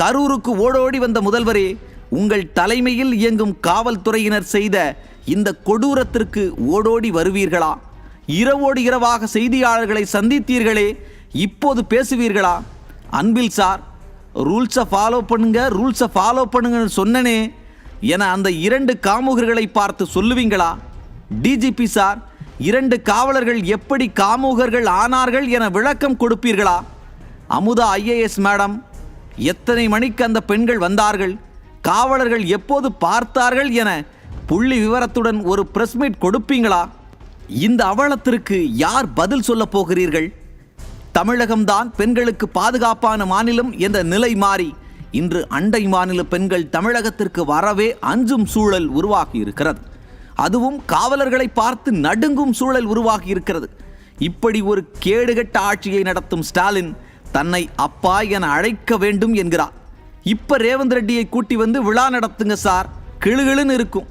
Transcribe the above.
கரூருக்கு ஓடோடி வந்த முதல்வரே உங்கள் தலைமையில் இயங்கும் காவல்துறையினர் செய்த இந்த கொடூரத்திற்கு ஓடோடி வருவீர்களா? இரவோடு இரவாக செய்தியாளர்களை சந்தித்தீர்களே இப்போது பேசுவீர்களா? அன்பில் சார் ரூல்ஸை ஃபாலோ பண்ணுங்க ரூல்ஸை ஃபாலோ பண்ணுங்கன்னு சொன்னனே என அந்த இரண்டு காமுகர்களை பார்த்து சொல்லுவீங்களா? டிஜிபி சார் இரண்டு காவலர்கள் எப்படி காமுகர்கள் ஆனார்கள் என விளக்கம் கொடுப்பீர்களா? அமுதா ஐஏஎஸ் மேடம் எத்தனை மணிக்கு அந்த பெண்கள் வந்தார்கள்? காவலர்கள் எப்போது பார்த்தார்கள் என புள்ளி விவரத்துடன் ஒரு பிரஸ் மீட் கொடுப்பீங்களா? இந்த அவலத்திற்கு யார் பதில் சொல்லப் போகிறீர்கள்? தமிழகம்தான் பெண்களுக்கு பாதுகாப்பான மாநிலம் என்ற நிலை மாறி இன்று அண்டை மாநில பெண்கள் தமிழகத்திற்கு வரவே அஞ்சும் சூழல் உருவாகி இருக்கிறது அதுவும் காவலர்களை பார்த்து நடுங்கும் சூழல் உருவாகி இருக்கிறது இப்படி ஒரு கேடுகட்ட ஆட்சியை நடத்தும் ஸ்டாலின் தன்னை அப்பா என அழைக்க வேண்டும் என்கிறார். இப்ப ரேவந்த் ரெட்டியை கூட்டி வந்து விழா நடத்துங்க சார். கிளுகிளுன்னு இருக்கும்.